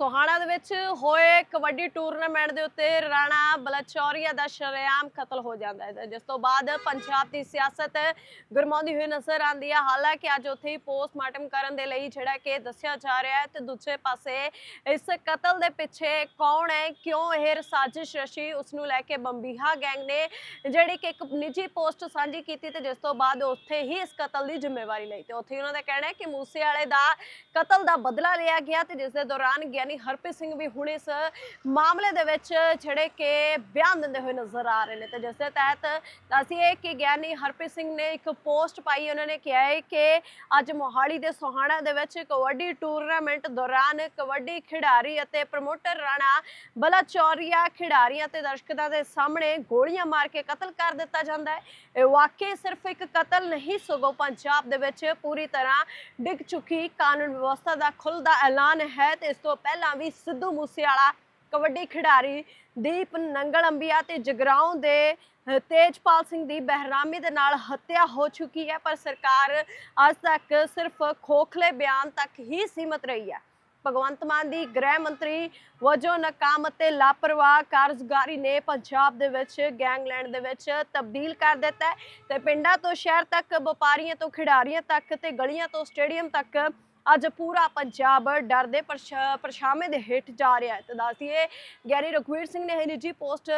ਸੋਹਾਣਾ ਦੇ ਵਿੱਚ ਹੋਏ ਕਬੱਡੀ ਟੂਰਨਾਮੈਂਟ ਦੇ ਉੱਤੇ ਰਾਣਾ ਬਲਚੌਰੀਆ ਦਾ ਸ਼ਰੇਆਮ ਕਤਲ ਹੋ ਜਾਂਦਾ ਹੈ। ਜਿਸ ਤੋਂ ਬਾਅਦ ਪੰਜਾਬ ਦੀ ਸਿਆਸਤ ਗਰਮਾਉਂਦੀ ਹੋਈ ਨਜ਼ਰ ਆਉਂਦੀ ਹੈ। ਹਾਲਾਂਕਿ ਅੱਜ ਉੱਥੇ ਹੀ ਪੋਸਟਮਾਰਟਮ ਕਰਨ ਦੇ ਲਈ ਜਿਹੜਾ ਕਿ ਦੱਸਿਆ ਜਾ ਰਿਹਾ ਹੈ ਤੇ ਦੂਜੇ ਪਾਸੇ ਇਸ ਕਤਲ ਦੇ ਪਿੱਛੇ ਕੌਣ ਹੈ, ਕਿਉਂ ਇਹ ਸਾਜ਼ਿਸ਼ ਰਸ਼ੀ ਉਸ ਨੂੰ ਲੈ ਕੇ ਬੰਬੀਹਾ ਗੈਂਗ ਨੇ ਜਿਹੜੀ ਕਿ ਇੱਕ ਨਿੱਜੀ ਪੋਸਟ ਸਾਂਝੀ ਕੀਤੀ ਤੇ ਜਿਸ ਤੋਂ ਬਾਅਦ ਉੱਥੇ ਹੀ ਇਸ ਕਤਲ ਦੀ ਜ਼ਿੰਮੇਵਾਰੀ ਲਈ ਤੇ ਉੱਥੇ ਹੀ ਉਹਨਾਂ ਦਾ ਕਹਿਣਾ ਹੈ ਕਿ ਮੂਸੇ ਵਾਲੇ ਦਾ ਕਤਲ ਦਾ ਬਦਲਾ ਲਿਆ ਗਿਆ ਤੇ ਜਿਸ ਦੇ ਦੌਰਾਨ ਗਿਆਨੀ ਹਰਪ੍ਰੀਤ ਸਿੰਘ ਵੀ ਹੁਣ ਇਸ ਮਾਮਲੇ ਦੇ ਵਿੱਚ ਜਿਹੜੇ ਕਿ ਬਿਆਨ ਦਿੰਦੇ ਹੋਏ ਨਜ਼ਰ ਆ ਰਹੇ ਨੇ। ਤੇ ਜਿਸ ਦੇ ਤਹਿਤ ਦੱਸੀਏ ਕਿ ਗਿਆਨੀ ਹਰਪ੍ਰੀਤ ਸਿੰਘ ਨੇ ਇੱਕ ਪੋਸਟ ਪਾਈ, ਉਹਨਾਂ ਨੇ ਕਿਹਾ ਹੈ ਕਿ ਅੱਜ ਮੋਹਾਲੀ ਦੇ ਸੋਹਾਣਾ ਦੇ ਵਿੱਚ ਕਬੱਡੀ ਟੂਰਨਾਮੈਂਟ ਦੌਰਾਨ ਕਬੱਡੀ ਖਿਡਾਰੀ ਅਤੇ ਪ੍ਰਮੋਟਰ ਰਾਣਾ ਬਲਾਚੌਰੀਆ ਖਿਡਾਰੀਆਂ ਤੇ ਦਰਸ਼ਕਾਂ ਦੇ ਸਾਹਮਣੇ ਗੋਲੀਆਂ ਮਾਰ ਕੇ ਕਤਲ ਕਰ ਦਿੱਤਾ ਜਾਂਦਾ ਹੈ। ਇਹ ਵਾਕਈ ਸਿਰਫ ਇੱਕ ਕਤਲ ਨਹੀਂ, ਸਗੋਂ ਪੰਜਾਬ ਦੇ ਵਿੱਚ ਪੂਰੀ ਤਰ੍ਹਾਂ ਡਿੱਗ ਚੁੱਕੀ ਕਾਨੂੰਨ ਵਿਵਸਥਾ ਦਾ ਖੁੱਲ੍ਹ ਦਾ ਐਲਾਨ ਹੈ ਤੇ ਇਸ ਤੋਂ ਪਹਿਲਾਂ ਵੀ ਸਿੱਧੂ ਮੂਸੇਵਾਲਾ, ਕਬੱਡੀ ਖਿਡਾਰੀ ਦੀਪ ਨੰਗਲ ਅੰਬੀਆ ਤੇ ਜਗਰਾਉਂ ਦੇ ਤੇਜਪਾਲ ਸਿੰਘ ਦੀ ਬਹਿਰਾਮੀ ਦੇ ਨਾਲ ਹੱਤਿਆ ਹੋ ਚੁੱਕੀ ਹੈ, ਪਰ ਸਰਕਾਰ ਅੱਜ ਤੱਕ ਸਿਰਫ ਖੋਖਲੇ ਬਿਆਨ ਤੱਕ ਹੀ ਸੀਮਤ ਰਹੀ ਹੈ। ਭਗਵੰਤ ਮਾਨ ਦੀ ਗ੍ਰਹਿ ਮੰਤਰੀ ਵਜੋਂ ਨਾਕਾਮ ਅਤੇ ਲਾਪਰਵਾਹ ਕਾਰਜਕਾਰੀ ਨੇ ਪੰਜਾਬ ਦੇ ਵਿੱਚ, ਗੈਂਗਲੈਂਡ ਦੇ ਵਿੱਚ ਤਬਦੀਲ ਕਰ ਦਿੱਤਾ ਤੇ ਪਿੰਡਾਂ ਤੋਂ ਸ਼ਹਿਰ ਤੱਕ, ਵਪਾਰੀਆਂ ਤੋਂ ਖਿਡਾਰੀਆਂ ਤੱਕ ਤੇ ਗਲੀਆਂ ਤੋਂ ਸਟੇਡੀਅਮ ਤੱਕ ਅੱਜ ਪੂਰਾ ਪੰਜਾਬ ਡਰ ਦੇ ਪਰਛਾ- ਪਰਛਾਵੇਂ ਦੇ ਹੇਠ ਜਾ ਰਿਹਾ ਹੈ। ਤੇ ਦੱਸੀਏ ਗਿਆਨੀ ਰਘਵੀਰ ਸਿੰਘ ਨੇ ਇਹ ਨਿੱਜੀ ਪੋਸਟ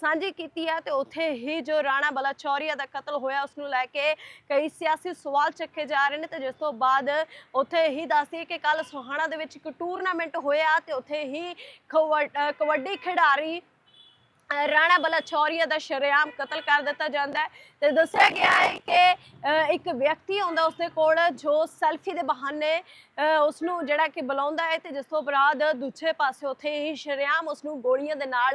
ਸਾਂਝੀ ਕੀਤੀ ਹੈ ਤੇ ਉੱਥੇ ਹੀ ਜੋ ਰਾਣਾ ਬਲਾਚੌਰੀਆ ਦਾ ਕਤਲ ਹੋਇਆ ਉਸ ਨੂੰ ਲੈ ਕੇ ਕਈ ਸਿਆਸੀ ਸਵਾਲ ਚੱਕੇ ਜਾ ਰਹੇ ਨੇ ਤੇ ਜਿਸ ਤੋਂ ਬਾਅਦ ਉੱਥੇ ਹੀ ਦੱਸਦੀ ਕਿ ਕੱਲ ਸੋਹਾਣਾ ਦੇ ਵਿੱਚ ਇੱਕ ਟੂਰਨਾਮੈਂਟ ਹੋਇਆ ਤੇ ਉੱਥੇ ਹੀ ਕਬੱਡ- ਕਬੱਡੀ ਖਿਡਾਰੀ ਰਾਣਾ ਬਲਾਚੌਰੀਆ ਦਾ ਸ਼ਰੇਆਮ ਕਤਲ ਕਰ ਦਿੱਤਾ ਜਾਂਦਾ ਹੈ ਤੇ ਦੱਸਿਆ ਗਿਆ ਹੈ ਕਿ ਇੱਕ ਵਿਅਕਤੀ ਆਉਂਦਾ ਉਸਦੇ ਕੋਲ ਜੋ ਸੈਲਫੀ ਦੇ ਬਹਾਨੇ ਅ, ਉਸ ਨੂੰ ਜਿਹੜਾ ਕਿ ਬੁਲਾਉਂਦਾ ਹੈ ਤੇ ਜਿਸ ਤੋਂ ਬਾਅਦ ਦੂਜੇ ਪਾਸੇ ਉੱਥੇ ਹੀ ਸ਼ਰੇਆਮ ਉਸ ਨੂੰ ਗੋਲੀਆਂ ਦੇ ਨਾਲ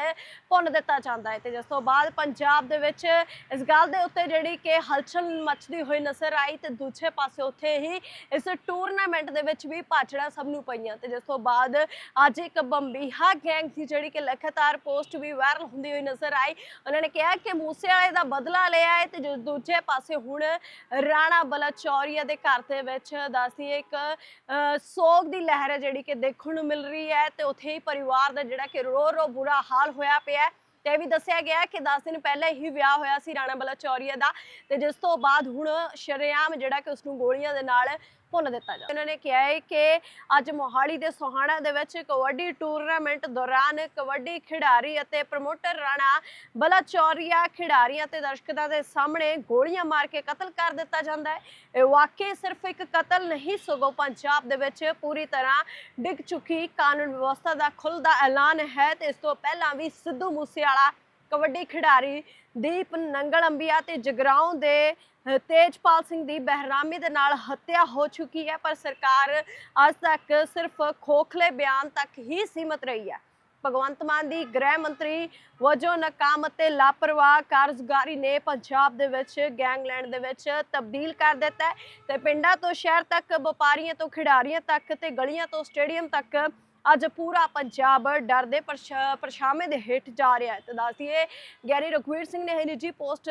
ਭੁੰਨ ਦਿੱਤਾ ਜਾਂਦਾ ਹੈ ਤੇ ਜਿਸ ਤੋਂ ਬਾਅਦ ਪੰਜਾਬ ਦੇ ਵਿੱਚ ਇਸ ਗੱਲ ਦੇ ਉੱਤੇ ਜਿਹੜੀ ਕਿ ਹਲਚਲ ਮਚਦੀ ਹੋਈ ਨਜ਼ਰ ਆਈ ਤੇ ਦੂਜੇ ਪਾਸੇ ਉੱਥੇ ਹੀ ਇਸ ਟੂਰਨਾਮੈਂਟ ਦੇ ਵਿੱਚ ਵੀ ਭਾਜੜਾ ਸਭ ਨੂੰ ਪਈਆਂ ਤੇ ਜਿਸ ਤੋਂ ਬਾਅਦ ਅੱਜ ਇੱਕ ਬੰਬੀਹਾ ਗੈਂਗ ਦੀ ਜਿਹੜੀ ਕਿ ਲਗਾਤਾਰ ਪੋਸਟ ਵੀ ਵਾਇਰਲ ਹੁੰਦੀ ਹੋਈ ਨਜ਼ਰ ਆਈ। ਉਹਨਾਂ ਨੇ ਕਿਹਾ ਕਿ ਮੂਸੇ ਵਾਲੇ ਦਾ ਬਦਲਾ ਲਿਆ ਹੈ ਤੇ ਦੂਜੇ ਪਾਸੇ ਹੁਣ ਰਾਣਾ ਬਲਾਚੌਰੀਆ ਦੇ ਘਰ ਦੇ ਵਿੱਚ ਦੱਸਦੀ ਇੱਕ ਸੋਗ ਦੀ ਲਹਿਰ ਹੈ ਜਿਹੜੀ ਕਿ ਦੇਖਣ ਨੂੰ ਮਿਲ ਰਹੀ ਹੈ ਤੇ ਉੱਥੇ ਹੀ ਪਰਿਵਾਰ ਦਾ ਜਿਹੜਾ ਕਿ ਰੋ ਰੋ ਬੁਰਾ ਹਾਲ ਹੋਇਆ ਪਿਆ ਹੈ ਤੇ ਇਹ ਵੀ ਦੱਸਿਆ ਗਿਆ ਕਿ 10 ਦਿਨ ਪਹਿਲਾਂ ਹੀ ਵਿਆਹ ਹੋਇਆ ਸੀ ਰਾਣਾ ਬਲਾਚੌਰੀਆ ਦਾ ਤੇ ਜਿਸ ਤੋਂ ਬਾਅਦ ਹੁਣ ਸ਼ਰੇਆਮ ਜਿਹੜਾ ਕਿ ਉਸ ਨੂੰ ਗੋਲੀਆਂ ਦੇ ਨਾਲ ਭੁੱਲ ਦਿੱਤਾ ਜਾਂਦਾ ਉਹਨਾਂ ਨੇ ਕਿਹਾ ਹੈ ਕਿ ਅੱਜ ਮੋਹਾਲੀ ਦੇ ਸੋਹਾਣਾ ਦੇ ਵਿੱਚ ਕਬੱਡੀ ਟੂਰਨਾਮੈਂਟ ਦੌਰਾਨ ਕਬੱਡੀ ਖਿਡਾਰੀ ਅਤੇ ਪ੍ਰਮੋਟਰ ਰਾਣਾ ਬਲਾਚੌਰੀਆ ਖਿਡਾਰੀਆਂ ਤੇ ਦਰਸ਼ਕਾਂ ਦੇ ਸਾਹਮਣੇ ਗੋਲੀਆਂ ਮਾਰ ਕੇ ਕਤਲ ਕਰ ਦਿੱਤਾ ਜਾਂਦਾ ਹੈ। ਇਹ ਵਾਕਈ ਸਿਰਫ ਇੱਕ ਕਤਲ ਨਹੀਂ, ਸਗੋਂ ਪੰਜਾਬ ਦੇ ਵਿੱਚ ਪੂਰੀ ਤਰ੍ਹਾਂ ਡਿੱਗ ਚੁੱਕੀ ਕਾਨੂੰਨ ਵਿਵਸਥਾ ਦਾ ਖੁੱਲਦਾ ਐਲਾਨ ਹੈ ਤੇ ਇਸ ਤੋਂ ਪਹਿਲਾਂ ਵੀ ਸਿੱਧੂ ਮੂਸੇਵਾਲਾ ਕਬੱਡੀ ਖਿਡਾਰੀ ਦੀਪ ਨੰਗਲ ਅੰਬੀਆ ਤੇ ਜਗਰਾਉਂ ਦੇ ਤੇਜਪਾਲ ਸਿੰਘ ਦੀ ਬਹਿਰਾਮੀ ਦੇ ਨਾਲ ਹੱਤਿਆ ਹੋ ਚੁੱਕੀ ਹੈ, ਪਰ ਸਰਕਾਰ ਅੱਜ ਤੱਕ ਸਿਰਫ ਖੋਖਲੇ ਬਿਆਨ ਤੱਕ ਹੀ ਸੀਮਤ ਰਹੀ ਹੈ। ਭਗਵੰਤ ਮਾਨ ਦੀ ਗ੍ਰਹਿ ਮੰਤਰੀ ਵਜੋਂ ਨਾਕਾਮ ਅਤੇ ਲਾਪਰਵਾਹ ਕਾਰਜਕਾਰੀ ਨੇ ਪੰਜਾਬ ਦੇ ਵਿੱਚ ਗੈਂਗਲੈਂਡ ਦੇ ਵਿੱਚ ਤਬਦੀਲ ਕਰ ਦਿੱਤਾ ਹੈ ਤੇ ਪਿੰਡਾਂ ਤੋਂ ਸ਼ਹਿਰ ਤੱਕ, ਵਪਾਰੀਆਂ ਤੋਂ ਖਿਡਾਰੀਆਂ ਤੱਕ ਤੇ ਗਲੀਆਂ ਤੋਂ ਸਟੇਡੀਅਮ ਤੱਕ ਅੱਜ ਪੂਰਾ ਪੰਜਾਬ ਡਰ ਦੇ ਪਰਛਾ- ਪਰਛਾਵੇਂ ਦੇ ਹੇਠ ਜਾ ਰਿਹਾ ਹੈ। ਤੇ ਦੱਸੀਏ ਗਿਆਨੀ ਰਘਵੀਰ ਸਿੰਘ ਨੇ ਇਹ ਨਿੱਜੀ ਪੋਸਟ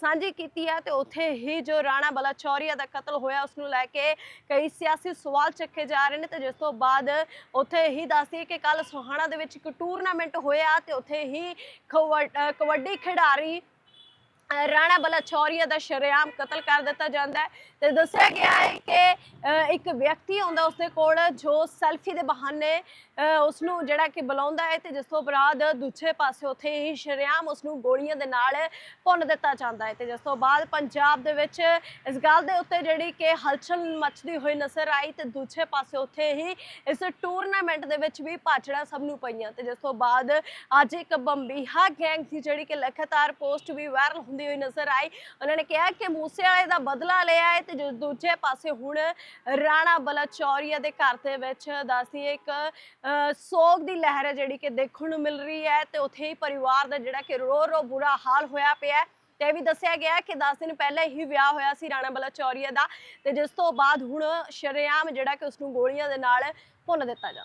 ਸਾਂਝੀ ਕੀਤੀ ਹੈ ਤੇ ਉੱਥੇ ਹੀ ਜੋ ਰਾਣਾ ਬਲਾਚੌਰੀਆ ਦਾ ਕਤਲ ਹੋਇਆ ਉਸ ਨੂੰ ਲੈ ਕੇ ਕਈ ਸਿਆਸੀ ਸਵਾਲ ਚੱਕੇ ਜਾ ਰਹੇ ਨੇ ਤੇ ਜਿਸ ਤੋਂ ਬਾਅਦ ਉੱਥੇ ਹੀ ਦੱਸਦੀ ਕਿ ਕੱਲ ਸੋਹਾਣਾ ਦੇ ਵਿੱਚ ਇੱਕ ਟੂਰਨਾਮੈਂਟ ਹੋਇਆ ਤੇ ਉੱਥੇ ਹੀ ਕਬੱਡ- ਕਬੱਡੀ ਖਿਡਾਰੀ ਰਾਣਾ ਬਲਾਚੌਰੀਆ ਦਾ ਸ਼ਰੇਆਮ ਕਤਲ ਕਰ ਦਿੱਤਾ ਜਾਂਦਾ ਹੈ ਤੇ ਦੱਸਿਆ ਗਿਆ ਹੈ ਕਿ ਇੱਕ ਵਿਅਕਤੀ ਆਉਂਦਾ ਉਸਦੇ ਕੋਲ ਜੋ ਸੈਲਫੀ ਦੇ ਬਹਾਨੇ ਅ, ਉਸ ਨੂੰ ਜਿਹੜਾ ਕਿ ਬੁਲਾਉਂਦਾ ਹੈ ਤੇ ਜਿਸ ਤੋਂ ਬਾਅਦ ਦੂਜੇ ਪਾਸੇ ਉੱਥੇ ਹੀ ਸ਼ਰੇਆਮ ਉਸ ਨੂੰ ਗੋਲੀਆਂ ਦੇ ਨਾਲ ਭੁੰਨ ਦਿੱਤਾ ਜਾਂਦਾ ਹੈ ਤੇ ਜਿਸ ਤੋਂ ਬਾਅਦ ਪੰਜਾਬ ਦੇ ਵਿੱਚ ਇਸ ਗੱਲ ਦੇ ਉੱਤੇ ਜਿਹੜੀ ਕਿ ਹਲਚਲ ਮਚਦੀ ਹੋਈ ਨਜ਼ਰ ਆਈ ਤੇ ਦੂਜੇ ਪਾਸੇ ਉੱਥੇ ਹੀ ਇਸ ਟੂਰਨਾਮੈਂਟ ਦੇ ਵਿੱਚ ਵੀ ਭਾਜੜਾ ਸਭ ਨੂੰ ਪਈਆਂ ਤੇ ਜਿਸ ਤੋਂ ਬਾਅਦ ਅੱਜ ਇੱਕ ਬੰਬੀਹਾ ਗੈਂਗ ਦੀ ਜਿਹੜੀ ਕਿ ਲਗਾਤਾਰ ਪੋਸਟ ਵੀ ਵਾਇਰਲ ਹੁੰਦੀ ਹੋਈ ਨਜ਼ਰ ਆਈ। ਉਹਨਾਂ ਨੇ ਕਿਹਾ ਕਿ ਮੂਸੇ ਵਾਲੇ ਦਾ ਬਦਲਾ ਲਿਆ ਹੈ ਤੇ ਦੂਜੇ ਪਾਸੇ ਹੁਣ ਰਾਣਾ ਬਲਾਚੌਰੀਆ ਦੇ ਘਰ ਦੇ ਵਿੱਚ ਦੱਸਦੀ ਇੱਕ ਸੋਗ ਦੀ ਲਹਿਰ ਹੈ ਜਿਹੜੀ ਕਿ ਦੇਖਣ ਨੂੰ ਮਿਲ ਰਹੀ ਹੈ ਤੇ ਉੱਥੇ ਹੀ ਪਰਿਵਾਰ ਦਾ ਜਿਹੜਾ ਕਿ ਰੋ ਰੋ ਬੁਰਾ ਹਾਲ ਹੋਇਆ ਪਿਆ ਹੈ। ਤੇ ਇਹ ਵੀ ਦੱਸਿਆ ਗਿਆ ਹੈ ਕਿ 10 ਦਿਨ ਪਹਿਲਾਂ ਹੀ ਵਿਆਹ ਹੋਇਆ ਸੀ ਰਾਣਾ ਬਲਾਚੌਰੀਆ ਦਾ ਤੇ ਜਿਸ ਤੋਂ ਬਾਅਦ ਹੁਣ ਸ਼ਰੇਆਮ ਜਿਹੜਾ ਕਿ ਉਸ ਨੂੰ ਗੋਲੀਆਂ ਦੇ ਨਾਲ ਭੁੰਨ ਦਿੱਤਾ ਜਾਂਦਾ